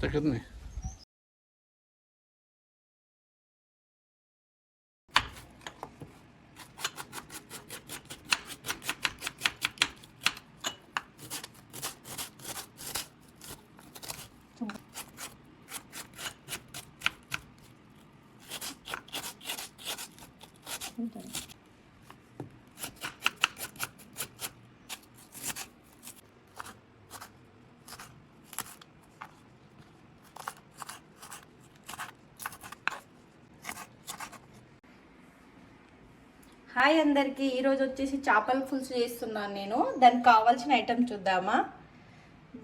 так одни. Hi అందరికి. ఈరోజు వచ్చేసి చేపల పులుసు చేస్తున్నాను నేను. దానికి కావాల్సిన ఐటమ్ చూద్దామా?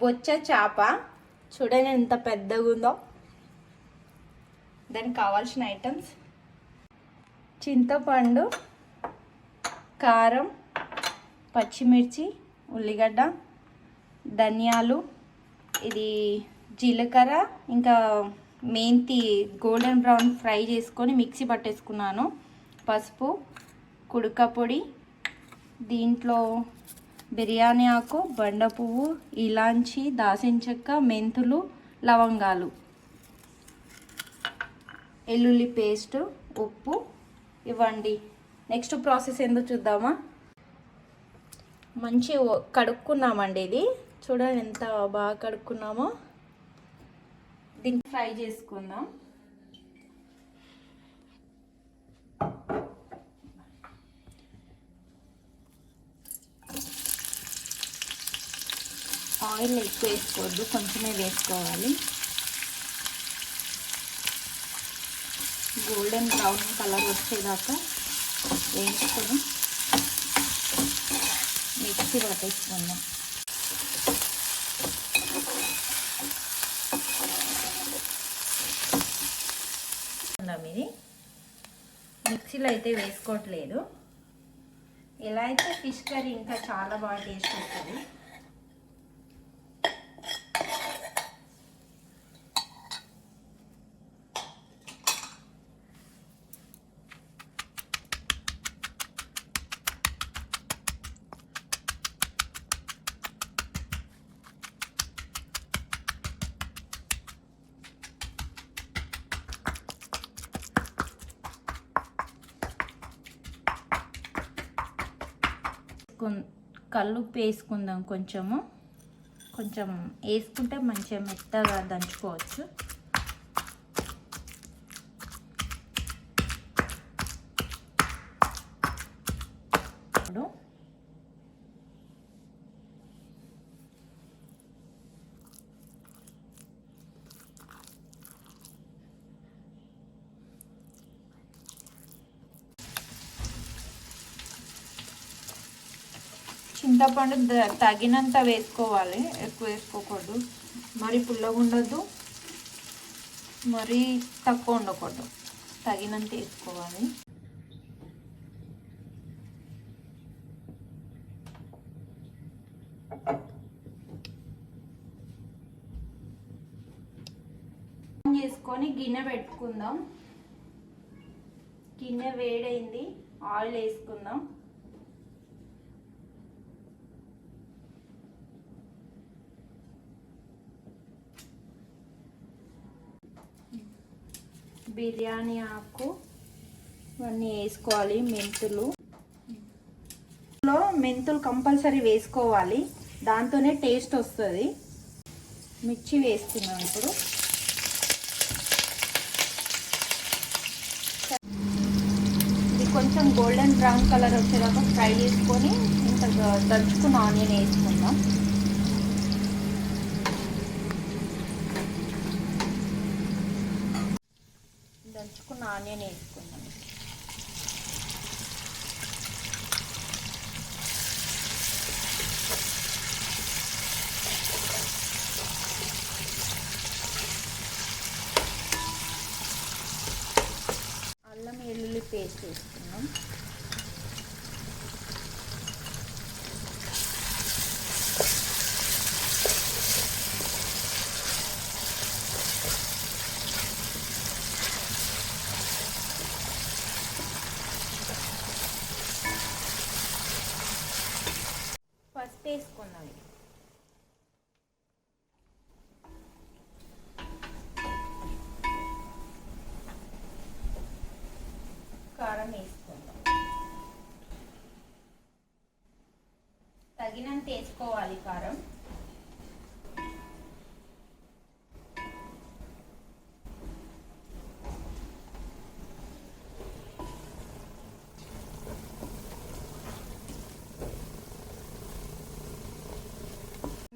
బొచ్చ చేప. చూడండి ఎంత పెద్దగా ఉందో. దానికి కావాల్సిన ఐటమ్స్ చింతపండు కారం పచ్చిమిర్చి ఉల్లిగడ్డ ధనియాలు ఇది జీలకర్ర ఇంకా మెంతి గోల్డెన్ బ్రౌన్ ఫ్రై చేసుకొని మిక్సీ పట్టేసుకున్నాను. పసుపు కుడక పొడి దీంట్లో బిర్యానీ ఆకు బండ పువ్వు ఇలాంచి దాసిన చెక్క మెంతులు లవంగాలు. ఎల్లుల్లి పేస్ట్ ఉప్పు ఇవ్వండి. నెక్స్ట్ ప్రాసెస్ ఎందుకు చూద్దామా? మంచి కడుక్కున్నామండి ఇది. చూడండి ఎంత బాగా కడుక్కున్నామో. దీన్ని ఫ్రై చేసుకుందాం. ఆయిల్ ఎక్కువ వేసుకోవద్దు కొంచెమే వేసుకోవాలి. గోల్డెన్ బ్రౌన్ కలర్ వచ్చేదాకా వేయించుకొని మిక్సీ పట్టేసుకుందాం. ఇది. మిక్సీలో అయితే వేసుకోవట్లేదు. ఎలా అయితే ఫిష్ కర్రీ ఇంకా చాలా బాగా టేస్ట్ వస్తుంది. కల్లుప్పు వేసుకుందాం కొంచెము. కొంచెం వేసుకుంటే మంచిగా మెత్తగా దంచుకోవచ్చు ఇప్పుడు చింతపండు తగినంత వేసుకోవాలి ఎక్కువ వేసుకోకూడదు. మరి పుల్లగా ఉండద్దు. మరి తక్కువ ఉండకూడదు. తగినంత వేసుకోవాలి. చేసుకొని గిన్నె పెట్టుకుందాం. గిన్నె వేడైంది. ఆయిల్ వేసుకుందాం. బిర్యానీ ఆకు. ఇవన్నీ వేసుకోవాలి మెంతులు. లో మెంతులు కంపల్సరీ వేసుకోవాలి. దాంతోనే టేస్ట్ వస్తుంది. మిర్చి వేస్తున్నాం ఇప్పుడు. ఇది కొంచెం గోల్డెన్ బ్రౌన్ కలర్ వచ్చేదాకా ఫ్రై చేసుకొని ఇంత దంచుకున్న ఆనియన్ వేసుకుందాం దంచుకున్న ఆనియన్ వేసుకుందాం అల్లం వెల్లుల్లి పేస్ట్ వేసుకున్నాం. తగినంత వేసుకోవాలి కారం.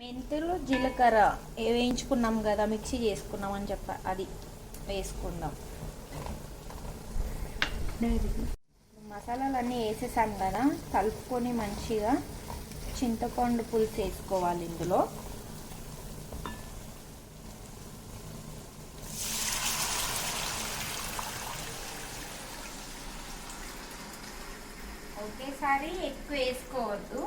మెంతులు జీలకర్ర వేయించుకున్నాం కదా మిక్సీ చేసుకున్నాం అని చెప్ప అది వేసుకుందాం. మసాలాలు అన్నీ వేసేసాం కదా కలుపుకొని మంచిగా చింతపండు పులుసు వేసుకోవాలి ఇందులో. ఒకేసారి ఎక్కువ వేసుకోవద్దు.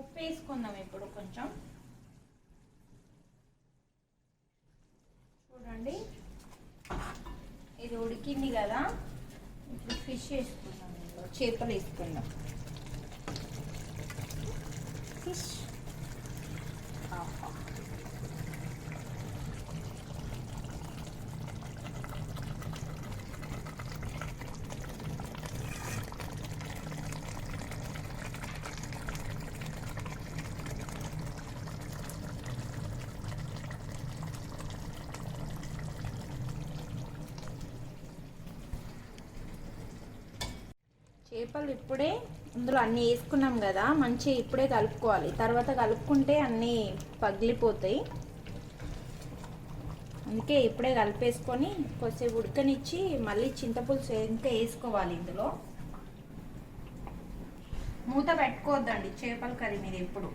ఉప్పు వేసుకుందాం ఇప్పుడు కొంచెం. చూడండి. ఇది ఉడికింది కదా. ఇప్పుడు ఫిష్ వేసుకుందాం. చేపలు వేసుకుందాం. ఫిష్ ఆహా. చేపలు ఇప్పుడే ఇందులో అన్నీ వేసుకున్నాం కదా మంచిగా ఇప్పుడే కలుపుకోవాలి. తర్వాత కలుపుకుంటే అన్నీ పగిలిపోతాయి. అందుకే ఇప్పుడే కలిపేసుకొని కొద్దిసేపు ఉడకనిచ్చి మళ్ళీ చింతపులుసు ఇంకా వేసుకోవాలి ఇందులో. మూత పెట్టుకోవద్దండి చేపల కర్రీ మీద ఎప్పుడు.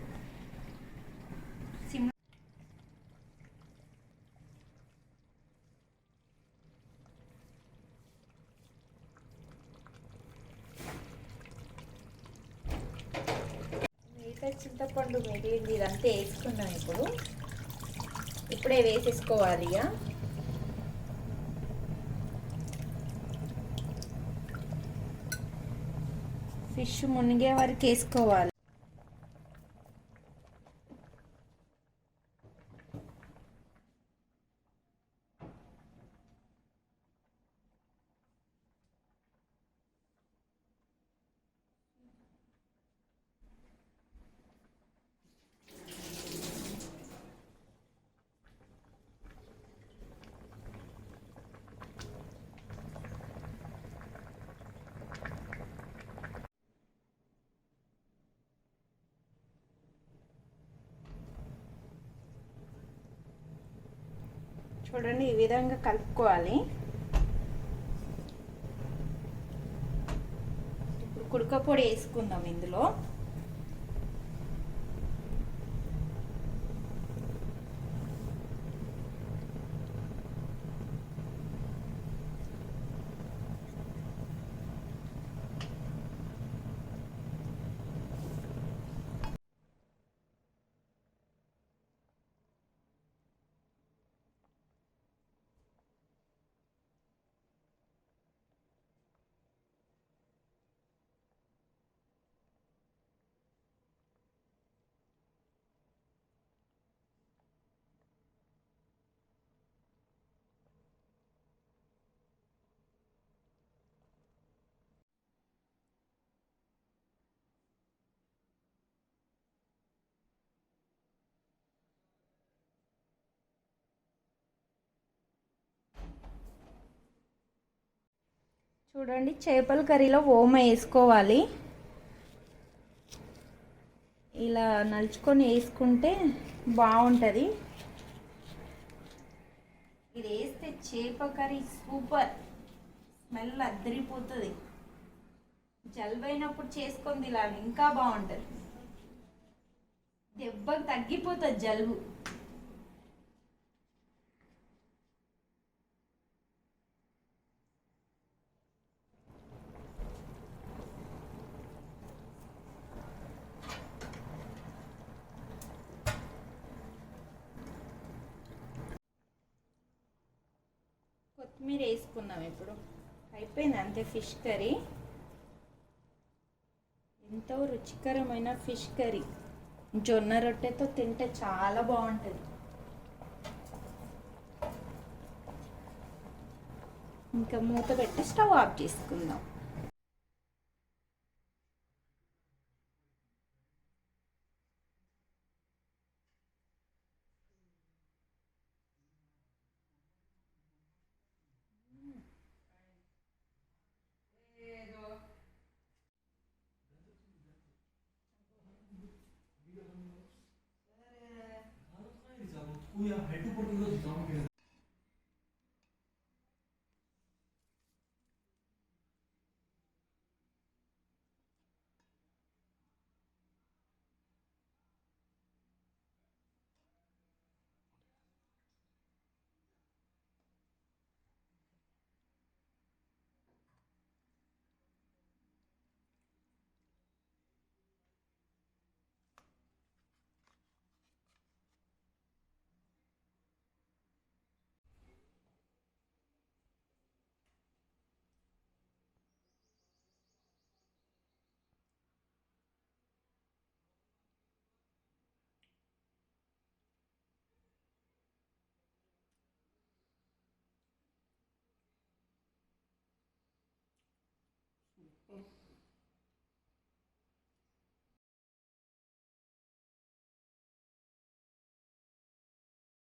చింతపండు మిగిలింది ఇదంతా వేసుకున్నాం ఇప్పుడు. ఇప్పుడే వేసేసుకోవాలి ఇక. ఫిష్ మునిగే వరకు వేసుకోవాలి. చూడండి ఈ విధంగా కలుపుకోవాలి. ఇప్పుడు కుడక పొడి వేసుకుందాం ఇందులో. చూడండి చేపల కర్రీలో ఓమ వేసుకోవాలి. ఇలా నలుచుకొని వేసుకుంటే బాగుంటుంది. ఇది వేస్తే చేప కర్రీ సూపర్. స్మెల్ అద్దరిపోతుంది. జలుబు అయినప్పుడు ఇలా ఇంకా బాగుంటుంది. దెబ్బకు తగ్గిపోతుంది జలుబు. కొత్తిమీర వేసుకుందాం ఇప్పుడు. అయిపోయింది అంతే ఫిష్ కర్రీ. ఎంతో రుచికరమైన ఫిష్ కర్రీ. జొన్న రొట్టెతో తింటే చాలా బాగుంటుంది. ఇంకా మూత పెట్టి స్టవ్ ఆఫ్ చేసుకుందాం. Mm.